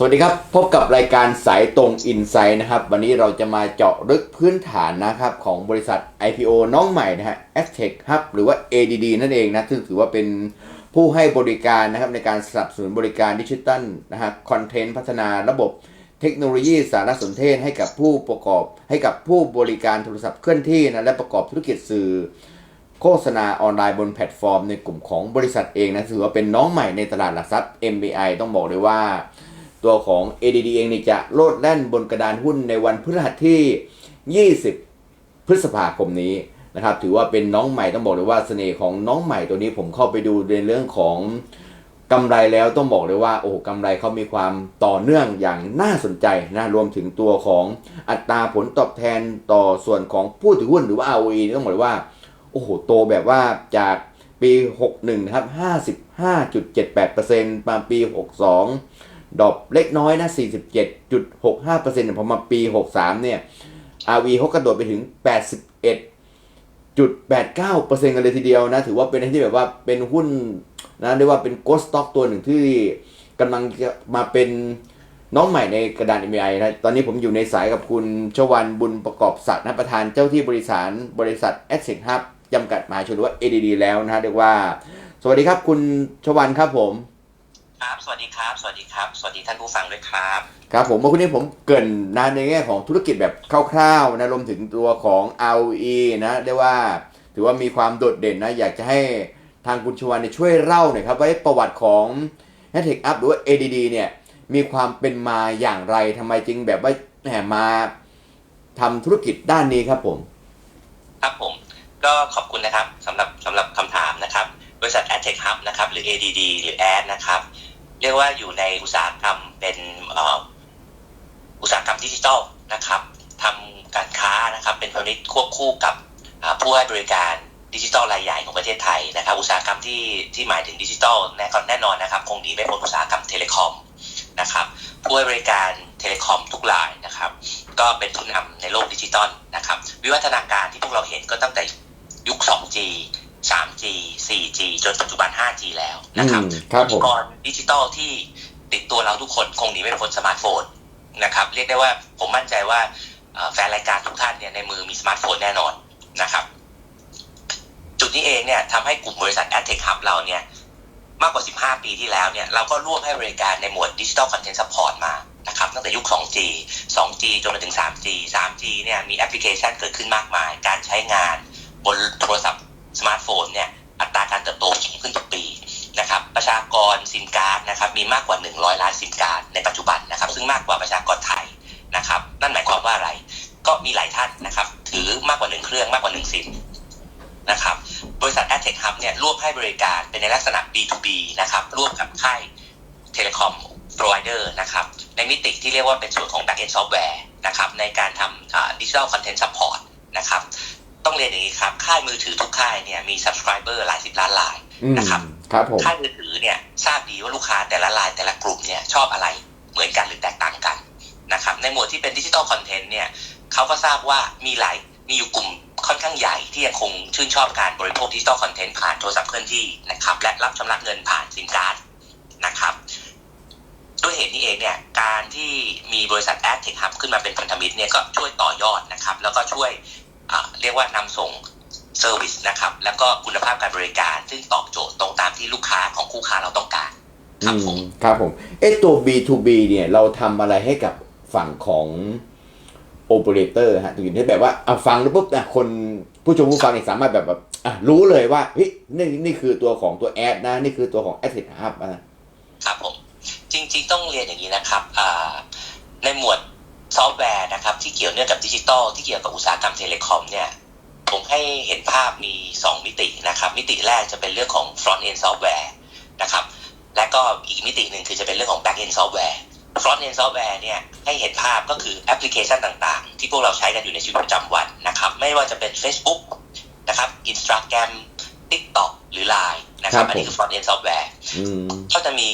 สวัสดีครับ พบกับรายการสายตรง i n s i ซ h นะครับ วันนี้เราจะมาเจาะลึกพื้นฐานนะครับ ของบริษัท IPO น้องใหม่นะฮะ a s t e c Hub หรือว่า ADD นั่นเองนะ ซึ่งถือว่าเป็นผู้ให้บริการนะครับ ในการสนับสนุนบริการดิจิตัลนะฮะคอนเทนต์พัฒนาระบบเทคโนโลยีสารสนเทศให้กับผู้ประกอบ ให้กับผู้บริการโทรศัพท์เคลื่อนที่นะและประกอบธุรกิจสื่อโฆษณาออนไลน์บนแพลตฟอร์ม ในกลุ่มของบริษัทเองนะถือว่าเป็นน้องใหม่ในตลาดหลักทรัพย์ MBI ต้องบอกเลยว่า ตัวของ ADD เองนี่จะโลดแล่นบนกระดานหุ้นในวันพฤหัสที่ 20 พฤษภาคมนี้นะครับ ถือว่าเป็นน้องใหม่ต้องบอกเลยว่าเสน่ห์ของน้องใหม่ตัวนี้ผมเข้าไปดูในเรื่องของกำไรแล้วต้องบอกเลยว่าโอ้โหกำไรเขามีความต่อเนื่องอย่างน่าสนใจนะรวมถึงตัวของอัตราผลตอบแทนต่อส่วนของผู้ถือหุ้นหรือว่า ROE ต้องบอกเลยว่าโอ้โหโตแบบว่าจากปี 61นะครับ55.78%มาปี 62 ดรอปเล็กน้อยนะ 47.65%พอมาปี 63 เนี่ย RV เขากระโดดไปถึง 81.89%กันเลยทีเดียวนะ ถือว่าเป็นที่แบบว่าเป็นหุ้นนะเรียกว่าเป็นโกสต็อกตัวหนึ่งที่กำลังจะมาเป็นน้องใหม่ในกระดาน MI นะ ตอนนี้ผมอยู่ในสายกับคุณชวันบุญประกอบศักดิ์นะประธานเจ้าที่บริษัทบริษัท a s s e t Hub จำกัดมหาชนหรือว่า ADD แล้วนะฮะเรียกว่า สวัสดีครับคุณชวันครับผม ครับ สวัสดีครับ สวัสดีครับ สวัสดีท่านผู้ฟังด้วยครับ ครับผมเมื่อคืนนี้ผมเกรินนะในแง่ของธุรกิจแบบคร่าวๆนะรวมถึงตัวของ ROE นะเรียกว่า ถือว่ามีความโดดเด่นนะ อยากจะให้ทางคุณชวันเนี่ยช่วยเล่าหน่อยครับว่าประวัติของ h a t e c h Up หรือว่า ADD เนี่ยมีความเป็นมาอย่างไรทำไมจึงแบบว่าแหมมาทำธุรกิจด้านนี้ครับผม ครับผม ก็ขอบคุณนะครับสำหรับสำหรับคำถามนะครับ บริษัท a d t e c h Hub นะครับหรือ ADD หรือ AD นะครับเรียกว่าอยู่ในอุตสาหกรรมเป็นเอ่ออุตสาหกรรมดิจิทัลนะครับทำการค้านะครับเป็นพาณิชย์ควบคู่กับอ่าผู้ให้บริการดิจิทัลรายใหญ่ของประเทศไทยนะครับ อุตสาหกรรมที่ที่หมายถึงดิจิทัลแน่นอนแน่นอนนะครับ คงหนีไม่พ้นอุตสาหกรรมเทเลคอมนะครับผู้ให้บริการเทเลคอมทุกรายนะครับ ก็เป็นผู้นำในโลกดิจิตอลนะครับ วิวัฒนาการที่พวกเราเห็นก็ตั้งแต่ยุค 2G 3G 4G จนปัจจุบัน 5G แล้วนะครับอืมครับผมอุปกรณ์ดิจิตอลที่ติดตัวเราทุกคนคงหนีไม่พ้นสมาร์ทโฟนนะครับ เรียกได้ว่าผมมั่นใจว่าเอ่อแฟนรายการทุกท่านเนี่ยในมือมีสมาร์ทโฟนแน่นอนนะครับ จุดนี้เองเนี่ยทำให้กลุ่มบริษัท a d t e c h Hub เราเนี่ยมากกว่า 15 ปีที่แล้วเนี่ยเราก็ร่วมให้บริการในหมวดดิจิ t a ลคอนเทนต์ซัพพอร์ตมานะครับตั้งแต่ยุค 2G 2G จนมาถึง 3G 3G เนี่ยมีแอปพลิเคชันเกิดขึ้นมากมาย การใช้งานบนโทรศัพท์ สมาร์ทโฟนเนี่ยอัตราการเติบโตสูงขึ้นทุกปีนะครับประชากรซิมการ์ดนะครับมีมากกว่า 100 ล้านซิมการ์ดในปัจจุบันนะครับซึ่งมากกว่าประชากรไทยนะครับนั่นหมายความว่าอะไร ก็มีหลายท่านนะครับถือมากกว่าหนึ่งเครื่องมากกว่าหนึ่งซิมนะครับบริษัท a d t e c h Hub เนี่ยร่วมให้บริการเป็นในลักษณะ B2B นะครับร่วมกับค่ายเทเลคอม provider นะครับในมิติที่เรียกว่าเป็นส่วนของ backend software นะครับในการทำดิจิทัลคอนเทนต์ซัพพอร์ตนะครับ ต้องเรียนอย่างนี้ครับ ค่ายมือถือทุกค่ายเนี่ยมี subscriber หลายสิบล้านรายอืมนะครับครับผมค่ายมือถือเนี่ยทราบดีว่าลูกค้าแต่ละรายแต่ละกลุ่มเนี่ยชอบอะไรเหมือนกันหรือแตกต่างกันนะครับในหมวดที่เป็นดิจิทัลคอนเทนต์เนี่ยเขาก็ทราบว่ามีหลายมีอยู่กลุ่มค่อนข้างใหญ่ที่ยังคงชื่นชอบการบริโภคดิจิทัลคอนเทนต์ผ่านโทรศัพท์เคลื่อนที่นะครับและรับชำระเงินผ่านซิมการ์ดนะครับด้วยเหตุนี้เองเนี่ยการที่มีบริษัท a d t e c h Hub ขึ้นมาเป็นพันธมิตรเนี่ยก็ช่วยต่อยอดนะครับแล้วก็ช่วยอ่า เรียกว่านำส่งเซอร์วิสนะครับ แล้วก็คุณภาพการบริการ ซึ่งตอบโจทย์ตรงตามที่ลูกค้าของคู่ค้าเราต้องการครับผมอืมครับผมเอ๊ะตัว B2B เนี่ยเราทำอะไรให้กับฝั่งของโอเปอเรเตอร์ฮะถึงที่แบบว่าเอาฟังแล้วปุ๊บนะคนผู้ชมผู้ฟังเนี่ยสามารถแบบแบบอะรู้เลยว่าเฮ้ยนี่นี่คือตัวของตัวแอดนะ นี่คือตัวของ Asset Hub นะครับผม จริง ๆ ต้องเรียนอย่างนี้นะครับอ่าในหมวด ซอฟต์แวร์นะครับที่เกี่ยวเนื่องกับดิจิตอลที่เกี่ยวกับอุตสาหกรรมเทเลคอมเนี่ยผมให้เห็นภาพมี 2 มิตินะครับมิติแรกจะเป็นเรื่องของ front end software นะครับและก็อีกมิติหนึ่งคือจะเป็นเรื่องของ back end software front end software เนี่ยให้เห็นภาพก็คือแอปพลิเคชันต่างๆ ที่พวกเราใช้กันอยู่ในชีวิตประจำวันนะครับไม่ว่าจะเป็น Facebook นะครับ Instagram TikTok หรือ Line นะครับอันนี้คือ front end software อืมก็จะมี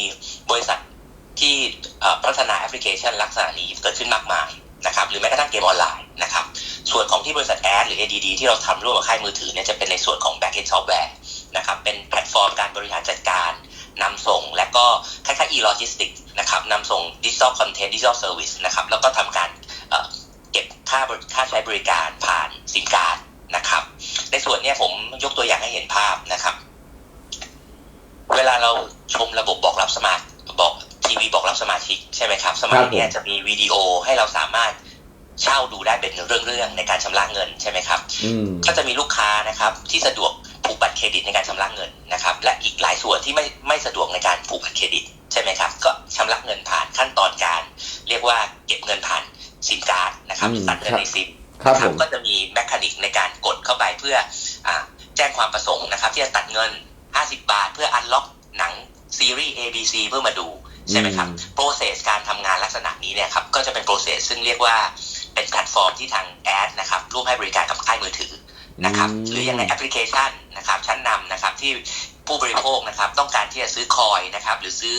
บริษัท ที่พัฒนาแอปพลิเคชันลักษณะนี้เกิดขึ้นมากมายนะครับหรือแม้กระทั่งเกมออนไลน์นะครับส่วนของที่บริษัทแอดหรือ ADD ที่เราทำร่วมกับค่ายมือถือเนี่ยจะเป็นในส่วนของ backend software นะครับเป็นแพลตฟอร์มการบริหารจัดการนำส่งและก็คล้ายๆ e-logistics นะครับนำส่ง digital content digital service นะครับแล้วก็ทำการเก็บค่าค่าใช้บริการผ่านซิมการนะครับ ในส่วนนี้ผมยกตัวอย่างให้เห็นภาพนะครับ เวลาเราชมระบบบอกรับสมาร์บอก ทีวีบอกรับสมาชิกใช่ไหมครับ สมัยเนี้ยจะมีวิดีโอให้เราสามารถเช่าดูได้เป็นเรื่องๆในการชำระเงินใช่ไหมครับอืมก็จะมีลูกค้านะครับที่สะดวกผูกบัตรเครดิตในการชำระเงินนะครับ และอีกหลายส่วนที่ไม่ไม่สะดวกในการผูกบัตรเครดิตใช่ไหมครับ ก็ชำระเงินผ่านขั้นตอนการ เรียกว่าเก็บเงินผ่านซิมการ์ดนะครับอืมตัดเงินครับในซิมครับนะผมก็จะมีแมคานิกในการกดเข้าไปเพื่ออาแจ้งความประสงค์นะครับ ที่จะตัดเงิน 50 บาท เพื่ออันล็อกหนังซีรีส์ ABC เพื่อมาดู ใช่ไหมครับโปรเซสการทำงานลักษณะนี้เนี่ยครับก็จะเป็นโปรเซสซึ่งเรียกว่าเป็นแพลตฟอร์มที่ทางแอดนะครับร่วมให้บริการกับค่ายมือถือนะครับอืมหรือยังในแอปพลิเคชันนะครับชั้นนำนะครับที่ผู้บริโภคนะครับต้องการที่จะซื้อคอยนะครับหรือซื้อ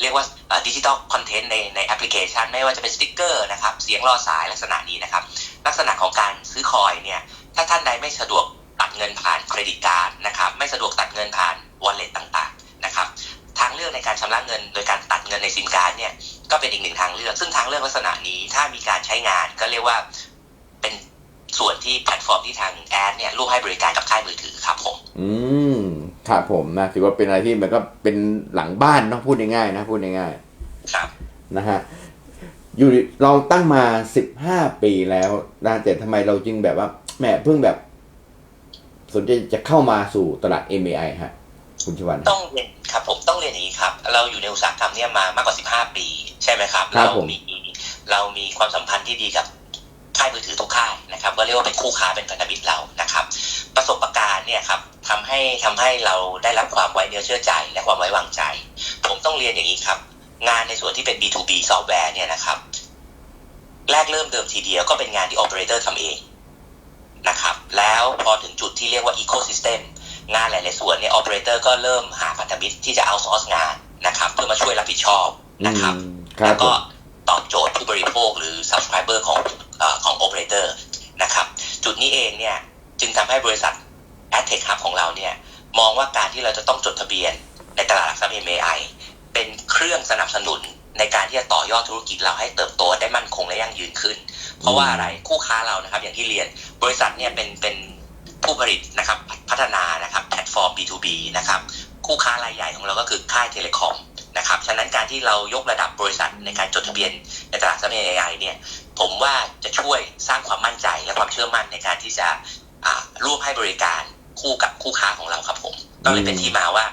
เรียกว่าดิจิ t a ลคอนเทนต์ในในแอปพลิเคชัน ไม่ว่าจะเป็นสติ๊กเกอร์นะครับเสียงรอสายลักษณะนี้นะครับลักษณะของการซื้อคอยเนี่ยถ้าท่านใดไม่สะดวกตัดเงินผ่านเครดิตการ์ดนะครับไม่สะดวกตัดเงินผ่านวอลเล็ตต่างๆนะครับทาง เลือกในการชำระเงิน โดยการตัดเงินในซิมการ์ดเนี่ยก็เป็นอีกหนึ่งทางเลือก ซึ่งทางเลือกลักษณะนี้ถ้ามีการใช้งานก็เรียกว่าเป็นส่วนที่แพลตฟอร์มที่ทางแอดเนี่ยร่วมให้บริการกับค่ายมือถือครับผม อืมครับผมนะถือว่าเป็นอะไรที่มันก็เป็นหลังบ้านเนาะพูดง่ายๆนะพูดง่ายครับๆนะฮะอยู่เราตั้งมาสิบห้าปีแล้วนะแต่ทำไมเราจึงแบบว่าแหมเพิ่งแบบ สนใจจะเข้ามาสู่ตลาด MAI ฮะ คุณชวันต้องเรียนครับผมต้องเรียนอย่างนี้ครับ เราอยู่ในอุตสาหกรรมเนี่ยมามากกว่า 15 ปี ใช่ไหมครับครับเราผมมีเรามีความสัมพันธ์ที่ดีกับค่ายมือถือทุกค่ายนะครับ ก็เรียกว่าเป็นคู่ค้าเป็นพันธมิตรเรานะครับ ประสบการณ์เนี่ยครับทำให้ทำให้เราได้รับความไว้เนื้อเชื่อใจ และความไว้วางใจ ผมต้องเรียนอย่างนี้ครับ งานในส่วนที่เป็น B2B ซอฟต์แวร์เนี่ยนะครับแรกเริ่มเดิมทีเดียวก็เป็นงานที่โอเปอเรเตอร์ทำเองนะครับ แล้วพอถึงจุดที่เรียกว่า Ecosystem งานหลาย ๆ ส่วนเนี่ย Operator ก็เริ่มหาพันธมิตรที่จะเอาซอร์สงานนะครับ เพื่อมาช่วยรับผิดชอบนะครับอืมครัแล้บวผก็มตอบโจทย์ผู้บริโภคหรือ subscriber ของเออของ operator นะครับ จุดนี้เองเนี่ยจึงทำให้บริษัท a d t e c h Hub ของเราเนี่ยมองว่าการที่เราจะต้องจดทะเบียนในตลาดหลักทรัพย์ MAI เป็นเครื่องสนับสนุนในการที่จะต่อยอดธุรกิจเราให้เติบโตได้มั่นคงและยั่งยืนขึ้น เพราะว่าอะไรคู่ค้าเรานะครับ อย่างที่เรียนบริษัทเนี่ยเป็นเป็น ผู้ผลิตนะครับพัฒนานะครับแพลตฟอร์ม B2B นะครับคู่ค้ารายใหญ่ของเราก็คือค่ายเทเลคอมนะครับฉะนั้นการที่เรายกระดับบริษัทในการจดทะเบียนในตลาดทรัพย์ AI เนี่ยผมว่าจะช่วยสร้างความมั่นใจและความเชื่อมั่นในการที่จะร่วมให้บริการคู่กับคู่ค้าของเราครับผมก็เลยเป็นที่มาว่า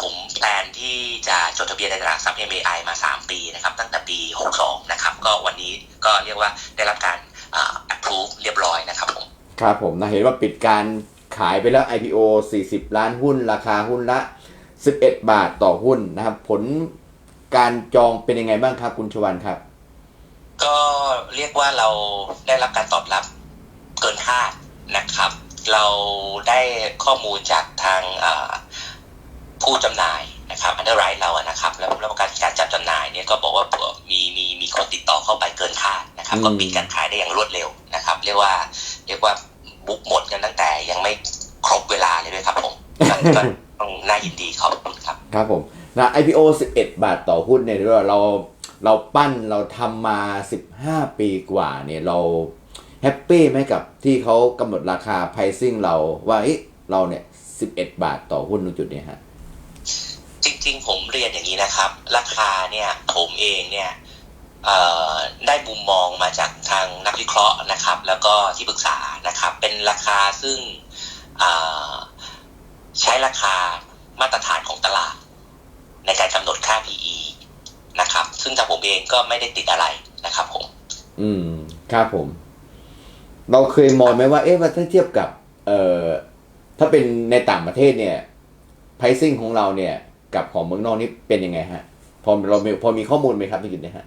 ผมแพลนที่จะจดทะเบียนในตลาดทรัพย์ MAI มา 3 ปีนะครับตั้งแต่ปี 62 นะครับ ก็วันนี้ก็เรียกว่าได้รับการอ่า approve เรียบร้อยนะครับผม ครับผมนะเห็นว่าปิดการขายไปแล้ว IPO 40 ล้านหุ้น ราคาหุ้นละ 11 บาทต่อหุ้นนะครับ ผลการจองเป็นยังไงบ้างครับคุณชวันครับ ก็เรียกว่าเราได้รับการตอบรับเกินคาดนะครับ เราได้ข้อมูลจากทางผู้จำหน่าย นะครับอันเดอร์ไรท์เราอะนะครับ แล้วผู้รับประกันการจัดจำหน่ายเนี่ยก็บอกว่ามีมีมีคนติดต่อเข้าไปเกินคาดนะครับอืมก็ปิดการขายได้อย่างรวดเร็วนะครับ เรียกว่าเรียกว่าบุกหมดกันตั้งแต่ยังไม่ครบเวลาเลยด้วยครับผมก็ก็ต้องน่ายินดีขอบคุณครับ ครับผมนะ IPO 11 บาทต่อหุ้นเนี่ยเราเราเราปั้นเราทำมา 15 ปีกว่าเนี่ยเราแฮปปี้ไหมกับที่เขากำหนดราคา pricing เราว่าเอ้ยเราเนี่ย 11 บาทต่อหุ้นตรงจุดเนี้ยฮะ จริง ๆ ผมเรียนอย่างนี้นะครับ ราคาเนี่ยผมเองเนี่ยได้มุมมองมาจากทางนักวิเคราะห์นะครับ แล้วก็ที่ปรึกษานะครับ เป็นราคาซึ่งใช้ราคามาตรฐานของตลาด ในการกำหนดค่า PE นะครับ ซึ่งทางผมเองก็ไม่ได้ติดอะไรนะครับผม อืม ครับผม เราเคยมองไหมว่า เอ๊ะว่าถ้าเทียบกับ เอ่อ ถ้าเป็นในต่างประเทศเนี่ย pricing ของเราเนี่ย กับของเมืองนอกนี่เป็นยังไงฮะ พอเรามีพอมีข้อมูลไหมครับที่จุดเนี้ยฮะ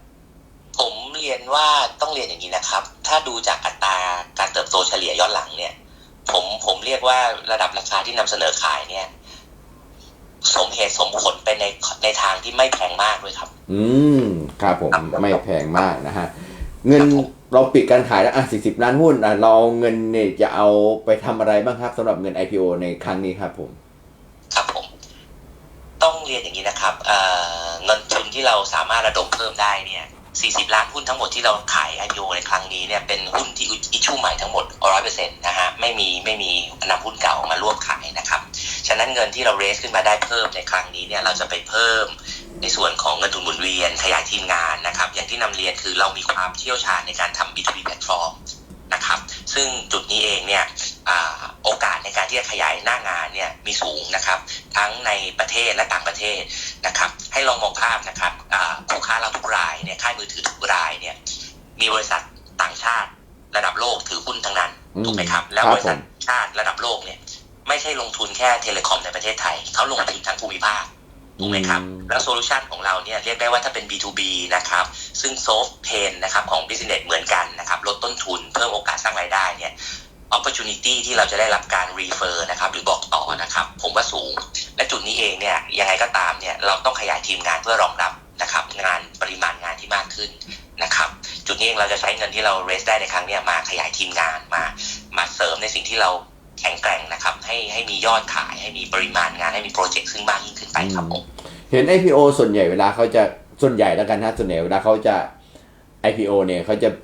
ผมเรียนว่าต้องเรียนอย่างนี้นะครับ ถ้าดูจากอัตราการเติบโตเฉลี่ยย้อนหลังเนี่ย ผมผมเรียกว่าระดับราคาที่นำเสนอขายเนี่ย สมเหตุสมผลไปในในทางที่ไม่แพงมากด้วยครับ อืมครับผมครับไม่แพงมากนะฮะเงินครับผมเราปิดการขายแล้วอะ40ล้านหุ้นอะเราเงินเนี่ยจะเอาไปทำอะไรบ้างครับสำหรับเงิน IPO ในครั้งนี้ครับผมครับผม ต้องเรียนอย่างนี้นะครับเงินทุนที่เราสามารถระดมเพิ่มได้เนี่ย 40 ล้านหุ้นทั้งหมดที่เราขาย IPO ในครั้งนี้เนี่ยเป็นหุ้นที่อิชูใหม่ทั้งหมด 100%นะฮะ ไม่มีไม่มีนำหุ้นเก่ามาร่วมขายนะครับ ฉะนั้นเงินที่เราเรสขึ้นมาได้เพิ่มในครั้งนี้เนี่ยเราจะไปเพิ่มในส่วนของเงินทุนหมุนเวียนขยายทีมงานนะครับ อย่างที่นำเรียนคือเรามีความเชี่ยวชาญในการทำ B2B แพลตฟอร์ม นะครับ ซึ่งจุดนี้เองเนี่ยอ่าโอกาสในการที่จะขยายหน้างานเนี่ยมีสูงนะครับ ทั้งในประเทศและต่างประเทศนะครับ ให้ลองมองภาพนะครับอ่าคู่ค้าเราทุกรายเนี่ยค่ายมือถือทุกรายเนี่ยมีบริษัทต่างชาติระดับโลกถือหุ้นทั้งนั้นอืมถูกไหมครับ แล้วครับบริษัทผมชาติระดับโลกเนี่ยไม่ใช่ลงทุนแค่เทเลคอมในประเทศไทย เขาลงทุนทั้งภูมิภาคถูกไหมครับ แล้วโซลูชันของเราเนี่ยเรียกได้ว่าถ้าเป็น B2B นะครับ ซึ่งโซฟเพนนะครับของ Business เหมือนกัน opportunity ที่เราจะได้รับการ refer นะครับหรือบอกต่อนะครับ ผมว่าสูง และจุดนี้เองเนี่ยยังไงก็ตามเนี่ยเราต้องขยายทีมงานเพื่อรองรับนะครับงานปริมาณงานที่มากขึ้นนะครับจุดนี้เองเราจะใช้เงินที่เรา raise ได้ในครั้งเนี้ยมาขยายทีมงานมามาเสริมในสิ่งที่เราแข็งแกร่งนะครับให้ให้มียอดขายให้มีปริมาณงานให้มีโปรเจกต์ซึ่งมากยิ่งขึ้นไปครับผมเห็น IPO ส่วนใหญ่เวลาเขาจะส่วนใหญ่แล้วกันนะส่วนใหญ่เวลาเขาจะ IPO เนี่ยเขาจะอะ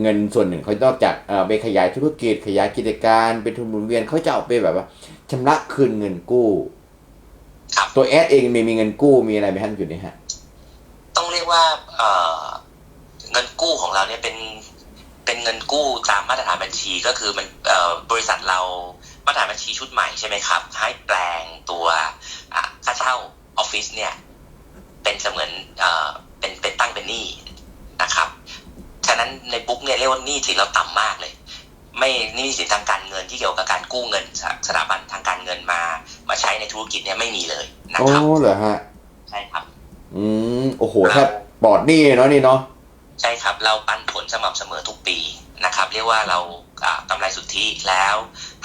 เงินส่วนหนึ่งเขานอกจากเอ่อไปขยายธุรกิจ ขยายกิจการเป็นทุนหมุนเวียนเขาจะเอาไปแบบว่าชำระคืนเงินกู้ครับตัวแอดเองมีมีเงินกู้มีอะไรไหมฮะอยู่นี่ฮะต้องเรียกว่าเอ่อเงินกู้ของเราเนี่ยเป็นเป็นเงินกู้ตามมาตรฐานบัญชีก็คือมันเอ่อบริษัทเรามาตรฐานบัญชีชุดใหม่ใช่ไหมครับ ให้แปลงตัวอะค่าเช่าออฟฟิศเนี่ย เป็นเสมือนเอ่อเป็นเป็นตั้งเป็นหนี้นะครับ ฉะนั้นในบุ๊กเนี่ยเรียกว่าหนี้สินเราต่ำมากเลย ไม่หนี้สินทางการเงินที่เกี่ยวกับการกู้เงินจากสถาบันทางการเงินมา มาใช้ในธุรกิจเนี่ยไม่มีเลยนะโอ้ครับเหรอฮะใช่ครับ อืมโอ้โหแทบปลอดหนี้เนาะนี่เนาะใช่ครับ เราปันผลสม่ำเสมอทุกปีนะครับ เรียกว่าเราอ่ากำไรสุทธิแล้ว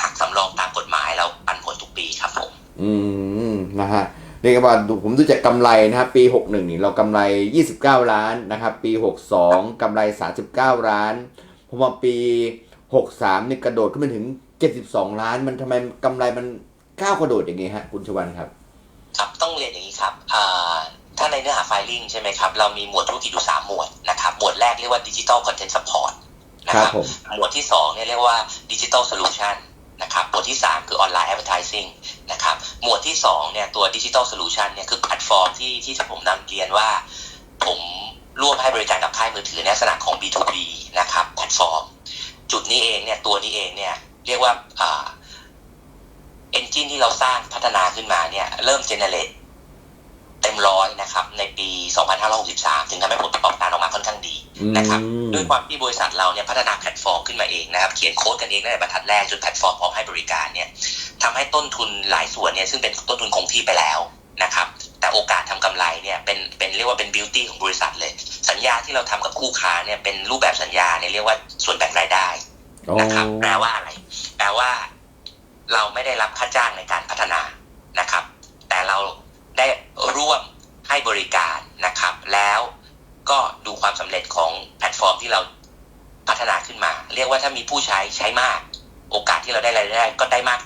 หักสำรองตามกฎหมายเราปันผลทุกปีครับผม อืมนะฮะเรียกว่าดูผมดูจากกำไรนะครับปี 61นี่เรากำไร 29 ล้านนะครับปี 62กำไร 39 ล้านผมว่าปี 63นี่กระโดดขึ้นไปถึง 72 ล้าน มันทำไมกำไรมันก้าวกระโดดอย่างงี้ฮะคุณชวันครับ ครับต้องเรียนอย่างนี้ครับอ่าถ้าในเนื้อหาไฟลิ่งใช่ไหมครับ เรามีหมวดธุรกิจอยู่สามหมวดนะครับ หมวดแรกเรียกว่าดิจิ t a ลคอนเทนต์ซัพพอร์ตนะคครัรับบผมหมวดที่สองเนี่ยเรียกว่าดิจิ t a ลโซลูชัน นะครับหมวดที่สามคือออนไลน์แอดเวอร์ทิซิ่งนะครับหมวดที่สองเนี่ย ตัวดิจิทัลโซลูชันเนี่ย คือแพลตฟอร์มที่ที่ผมนำเรียนว่า ผมร่วมให้บริการกับค่ายมือถือในลักษณะของ B2B นะครับแพลตฟอร์ม จุดนี้เองเนี่ย ตัวนี้เองเนี่ย เรียกว่าอ่าเอนจินที่เราสร้างพัฒนาขึ้นมาเนี่ย เริ่มเจเนเรต มร้อยนะครับในปี 2563 ถึงทำให้ผลประกอบการออกมาค่อนข้างดีนะครับอืมด้วยความที่บริษัทเราเนี่ยพัฒนาแพลตฟอร์มขึ้นมาเองนะครับเขียนโค้ดกันเองตั้งแต่บรรทัดแรกจนแพลตฟอร์มพร้อมให้บริการเนี่ยทำให้ต้นทุนหลายส่วนเนี่ยซึ่งเป็นต้นทุนคงที่ไปแล้วนะครับแต่โอกาสทำกำไรเนี่ยเป็นเป็นเรียกว่าเป็นบิวตี้ของบริษัทเลย สัญญาที่เราทำกับคู่ค้าเนี่ยเป็นรูปแบบสัญญาเนี่ยเรียกว่าส่วนแบ่งรายได้โอ้นะครับแปลว่าอะไรแปลว่า เราไม่ได้รับค่าจ้างในการพัฒนานะครับ แต่เรา ได้ร่วมให้บริการนะครับ แล้วก็ดูความสำเร็จของแพลตฟอร์มที่เราพัฒนาขึ้นมา เรียกว่าถ้ามีผู้ใช้ใช้มาก โอกาสที่เราได้รายได้ก็ได้มาก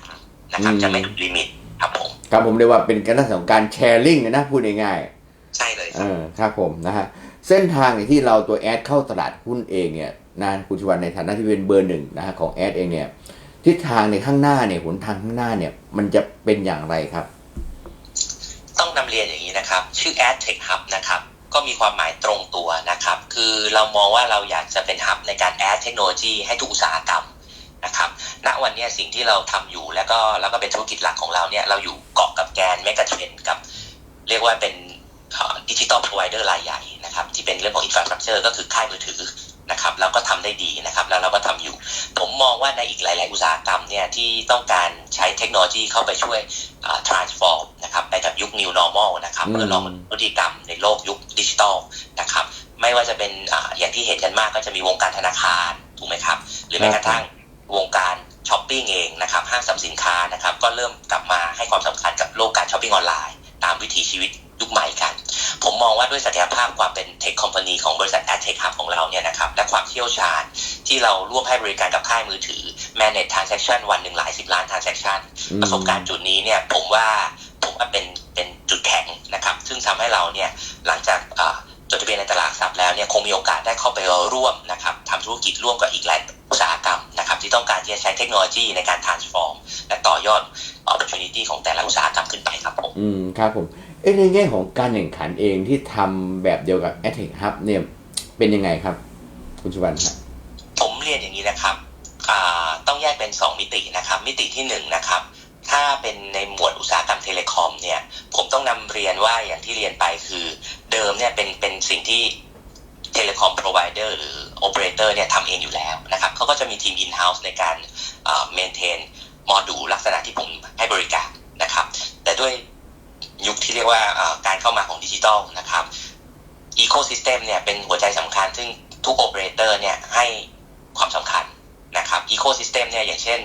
นะครับ จะไม่ถูกลิมิตครับผมครับผมเรียกว่าเป็นการของการแชร์ลิงนะพูดง่ายใช่เลยๆคเอรับอครับผมนะฮะเส้นทางที่เราตัวแอดเข้าตลาดหุ้นเองเนี่ยนะคุณชวันในฐานะที่เป็นเบอร์หนึ่งนะฮะของแอดเองเนี่ยทิศทางในข้างหน้าเนี่ยหนทางข้างหน้าเนี่ย มันจะเป็นอย่างไรครับ ต้องนำเรียนอย่างนี้นะครับ ชื่อ Ad Tech Hub นะครับก็มีความหมายตรงตัวนะครับ คือเรามองว่าเราอยากจะเป็นฮับในการแอดเทคโนโลยีให้ทุกอุตสาหกรรมนะครับณวันนี้สิ่งที่เราทำอยู่แล้วก็แล้วก็เป็นธุรกิจหลักของเราเนี่ยเราอยู่เกาะกับแกนเมกะเทรนกับ เรียกว่าเป็นดิจิตอลพรอไวเดอร์รายใหญ่นะครับที่เป็นเรื่องของอินฟราสตรักเจอร์ก็คือค่ายมือถือนะครับเราก็ทำได้ดีนะครับแล้วเราก็ทำอยู่ ผมมองว่าในอีกหลาย ๆ อุตสาหกรรมเนี่ยที่ต้องการใช้เทคโนโลยีเข้าไปช่วยอ่า transform ยุค new normal นะครับอืมเพื่อรองรับพฤติกรรมในโลกยุคดิจิทัลนะครับ ไม่ว่าจะเป็นอาอย่างที่เห็นกันมากก็จะมีวงการธนาคารถูกไหมครับ หรือแม้กระทั่งวงการช้อปปิ้งเองนะครับห้างสรรพสินค้านะครับ ก็เริ่มกลับมาให้ความสำคัญกับโลกการช้อปปิ้งออนไลน์ ตามวิถีชีวิตยุคใหม่กัน ผมมองว่าด้วยศักยภาพความเป็นเทคคอมพานีของบริษัท Ad Tech Hub ของเราเนี่ยนะครับ และความเชี่ยวชาญที่เราร่วมให้บริการกับค่ายมือถือ manage transaction วันหนึ่งหลายสิบล้าน transaction ประสบการณ์จุดนี้เนี่ยผมว่าผมว่าเป็นเป็น จุดแข็งทำให้เราเนี่ยหลังจากอ่าจดทะเบียนในตลาดหลักทรัพย์แล้วเนี่ยคงมีโอกาสได้เข้าไปร่วมนะครับทำธุรกิจร่วมกับอีกหลายอุตสาหกรรมนะครับที่ต้องการที่จะใช้เทคโนโลยีในการ transform และต่อยอด opportunity ของแต่ละอุตสาหกรรมขึ้นไปครับผมอืมครับผมเอ้ในแง่ของการแข่งขันเองที่ทำแบบเดียวกับ a t t e c Hub เนี่ยเป็นยังไงครับ คุณสุวรรณครับผมเรียนอย่างนี้นะครับอ่าต้องแยกเป็น 2 มิตินะครับ มิติที่1นะครับ ถ้าเป็นในหมวดอุตสาหกรรมเทเลคอมเนี่ย ผมต้องนำเรียนว่าอย่างที่เรียนไปคือ เดิมเนี่ยเป็นเป็นสิ่งที่เทเลคอมพรอไวเดอร์หรือโอเปอเรเตอร์เนี่ยทำเองอยู่แล้วนะครับเขาก็จะมีทีม in-house ในการเมนเทนโมดูลลักษณะที่ผมให้บริการนะครับ แต่ด้วยยุคที่เรียกว่าอ่าการเข้ามาของดิจิทัลนะครับอีโคซิสเต็มเนี่ยเป็นหัวใจสำคัญ ซึ่งทุกโอเปอเรเตอร์เนี่ยให้ความสำคัญ นะครับอีโคซิสเต็มเนี่ยอย่างเช่น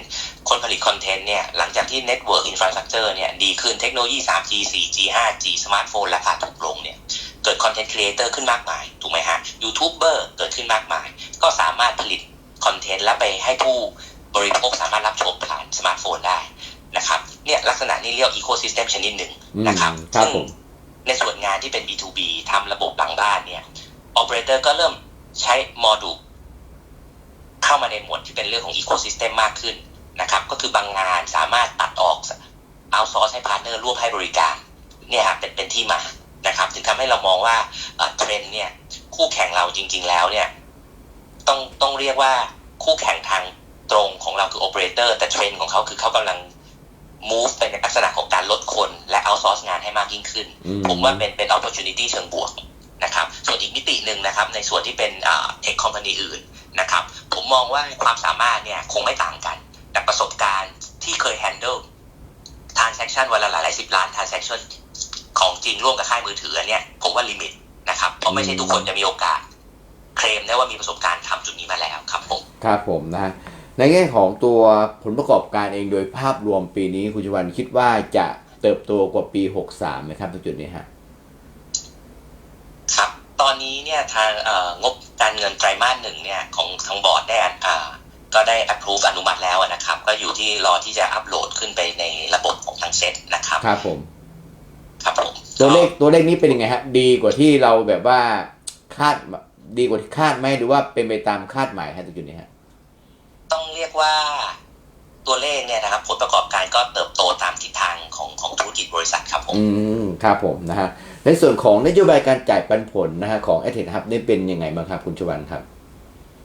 คนผลิตคอนเทนต์เนี่ยหลังจากที่เน็ตเวิร์กอินฟราสตรักเจอร์เนี่ยดีขึ้นเทคโนโลยี 3G 4G 5G สมาร์ทโฟนราคาถูกลงเนี่ยเกิดคอนเทนต์ครีเอเตอร์ขึ้นมากมาย ถูกไหมฮะยูทูบเบอร์เกิดขึ้นมากมาย ก็สามารถผลิตคอนเทนต์และไปให้ผู้บริโภคสามารถรับชมผ่านสมาร์ทโฟนได้นะครับเนี่ยลักษณะนี้เรียกอีโคซิสเต็มชนิดหนึ่งอืมนะครับครับซึ่งผมในส่วนงานที่เป็น B2B ทำระบบหลังบ้านเนี่ยโอเปอเรเตอร์ก็เริ่มใช้โมดูล เข้ามาในหมวดที่เป็นเรื่องของอีโคซิสเต็มมากขึ้นนะครับ ก็คือบางงานสามารถตัดออกเอาซอร์สให้พาร์ทเนอร์ร่วมให้บริการเนี่ยครับเป็นเป็นที่มานะครับ ถึงทำให้เรามองว่าเอ่อเทรนด์เนี่ยคู่แข่งเราจริง ๆ แล้วเนี่ยต้องต้องเรียกว่าคู่แข่งทางตรงของเราคือโอเปอเรเตอร์แต่เทรนด์ของเขาคือเขากำลัง move ไปในลักษณะของการลดคนและ outsource งานให้มากยิ่งขึ้นอืผมว่าเป็นเป็น opportunity เชิงบวก นะครับส่วนอีกมิติหนึ่งนะครับในส่วนที่เป็นเทคคอมพานีอื่นนะครับผมมองว่าความสามารถเนี่ยคงไม่ต่างกัน แต่ประสบการณ์ที่เคย handle transaction วันละหลายหลายสิบล้าน transaction ของจริงร่วมกับค่ายมือถือเนี่ยผมว่าลิมิตนะครับเพราะไม่ใช่ทุกคนจะมีโอกาส เคลมได้ว่ามีประสบการณ์ทำจุดนี้มาแล้วครับผมครับผมนะฮะในแง่ของตัวผลประกอบการเองโดยภาพรวมปีนี้คุณสุวรรณคิดว่าจะเติบโตกว่าปี 63ไหมครับตรงจุดนี้ฮะ ตอนนี้เนี่ยทางเอ่องบการเงินไตรมาสหนึ่งเนี่ยของทางบอร์ดได้อ่าก็ได้ approve อนุมัติแล้วนะครับ ก็อยู่ที่รอที่จะอัปโหลดขึ้นไปในระบบของทางเซ็ตนะครับ ครับผม ครับผมตัวเลขตัวเลขนี้เป็นยังไงฮะดีกว่าที่เราแบบว่าคาดดีกว่าที่คาดไหมหรือว่าเป็นไปตามคาดหมายฮะตรงจุดนี้ฮะต้องเรียกว่าตัวเลขเนี่ยนะครับ ผลประกอบการก็เติบโตตามทิศทางของของธุรกิจบริษัทครับผม อืมครับผมนะฮะ ในส่วนของนโยบายการจ่ายปันผลนะฮะของ a t t e c Hub นี่เป็นยังไงบ้างครับคุณชวันครับ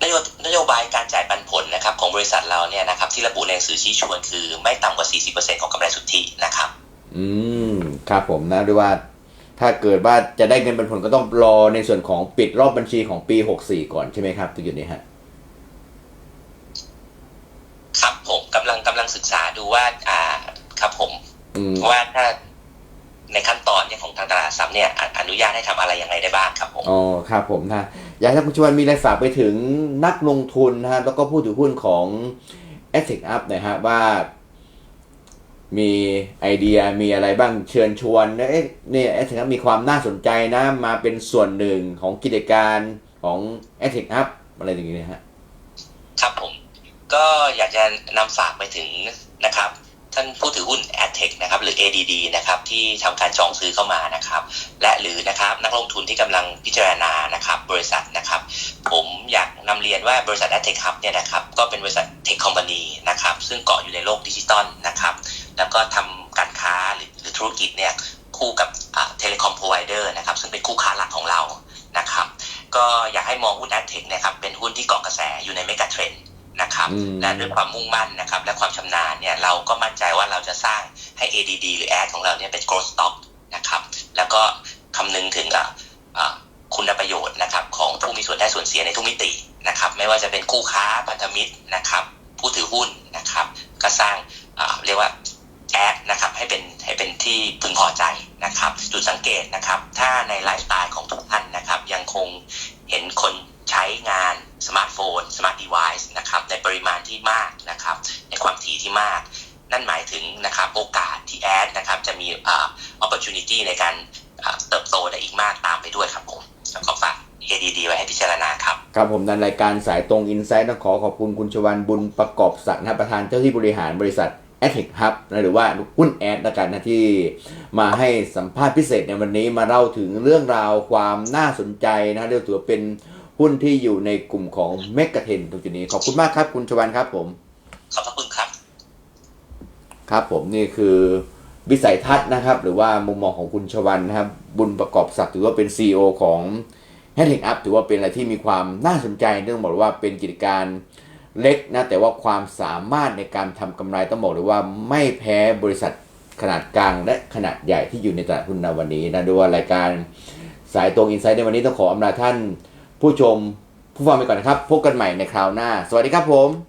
นโยนโยบายการจ่ายปันผลนะครับของบริษัทเราเนี่ยนะครับที่ระบุในหนังสือชี้ชวนคือไม่ต่ำกว่า 40%ของกำไรสุทธินะครับ อืมครับผมนะด้วยว่าถ้าเกิดว่าจะได้เงินปันผลก็ต้องรอในส่วนของปิดรอบบัญชีของปี 64 ก่อนใช่ไหมครับตรงจุดนี้ฮะครับผมกำลังกำลังศึกษาดูว่า อ่าครับผมอืมว่าถ้า ในขั้นตอนเนี่ยของทางตลาดทรัพย์เนี่ยออนุญาตให้ทำอะไรยังไงได้บ้างครับผมอ๋อครับผมนะอยากให้คุณชวนมีอะไรฝากไปถึงนักลงทุนนะฮะแล้วก็ผู้ถือหุ้นของ a t e c Up นะฮะว่ามีไอเดียมีอะไรบ้างเชิญชวนนะเอ๊ะเนี่ย a t e c Up มีความน่าสนใจนะ มาเป็นส่วนหนึ่งของกิจการของ a t e c Up อะไรอย่างเงี้ยฮะครับผม ก็อยากจะนำฝากไปถึงนะครับ ท่านผู้ถือหุ้น a d t e c h นะครับหรือ ADD นะครับที่ทำการจองซื้อเข้ามานะครับและหรือนะครับนักลงทุนที่กำลังพิจารณานะครับบริษัทนะครับผมอยากนำเรียนว่าบริษัท a d t e c h Hub เนี่ยนะครับก็เป็นบริษัทเทคคอมพานีนะครับซึ่งเกาะอยู่ในโลกดิจิตอลนะครับแล้วก็ทำการค้าหรือหรือธุรกิจเนี่ยคู่กับเทเลคอมพรอไวเดอร์นะครับซึ่งเป็นคู่ค้าหลักของเรานะครับก็อยากให้มองหุ้น a d t e c h นะครับเป็นหุ้นที่เกาะกระแสอยู่ในเมกะเทรนด์ นะครับอืมและด้วยความมุ่งมั่นนะครับ และความชำนาญเนี่ยเราก็มั่นใจว่าเราจะสร้างให้ ADD หรือ Ad ของเราเนี่ยเป็น growth stock นะครับ แล้วก็คำนึงถึงอะอะคุณประโยชน์นะครับของผู้มีส่วนได้ส่วนเสียในทุกมิตินะครับ ไม่ว่าจะเป็นคู่ค้าพันธมิตรนะครับ ผู้ถือหุ้นนะครับ ก็สร้างอะเรียกว่าแอดนะครับให้เป็นให้เป็นที่พึงพอใจนะครับ จุดสังเกตนะครับ ถ้าในไลฟ์สไตล์ของทุกท่านนะครับ ยังคงเห็นคน ใช้งานสมาร์ทโฟนสมาร์ทเดเวิ์นะครับในปริมาณที่มากนะครับในความถี่ที่มาก นั่นหมายถึงนะครับโอกาสที่แอดนะครับจะมีอ่า opportunity ในการเติบโตได้อีกมากตามไปด้วยครับผมแล้วก็ฝาก ADD ไว้ให้พิจารณาครับ ครับผมในรายการสายตรงอินไซต์ต้องขอขอบคุณคุณชวันบุญประกอบศักดิ์นะประธานเจ้าที่บริหารบริษัท a t t e c Hub นะหรือว่าหุ้นแอดละกันนะที่มาให้สัมภาษณ์พิเศษในวันนี้มาเล่าถึงเรื่องราวความน่าสนใจนะเรียกถือเป็น หุ้นที่อยู่ในกลุ่มของเมกะเทนตรงจุดนี้ ขอบคุณมากครับ คุณชวันครับผม ขอบพระคุณครับ ครับผมนี่คือวิสัยทัศน์นะครับ หรือว่ามุมมองของคุณชวันนะครับ บุญประกอบศักดิ์ถือว่าเป็น CEO ของ h a d d i n g Up ถือว่าเป็นอะไรที่มีความน่าสนใจเนื่องบอกเลยว่าเป็นกิจการเล็กนะแต่ว่าความสามารถในการทำกำไรต้องบอกเลยว่าไม่แพ้บริษัทขนาดกลางและขนาดใหญ่ที่อยู่ในตลาดหุ้นในวันนี้นะด้วยว่ารายการสายตรงอินไซต์ในวันนี้ต้องขออำลาท่าน ผู้ชมผู้ฟังไปก่อนนะครับ พบกันใหม่ในคราวหน้า สวัสดีครับผม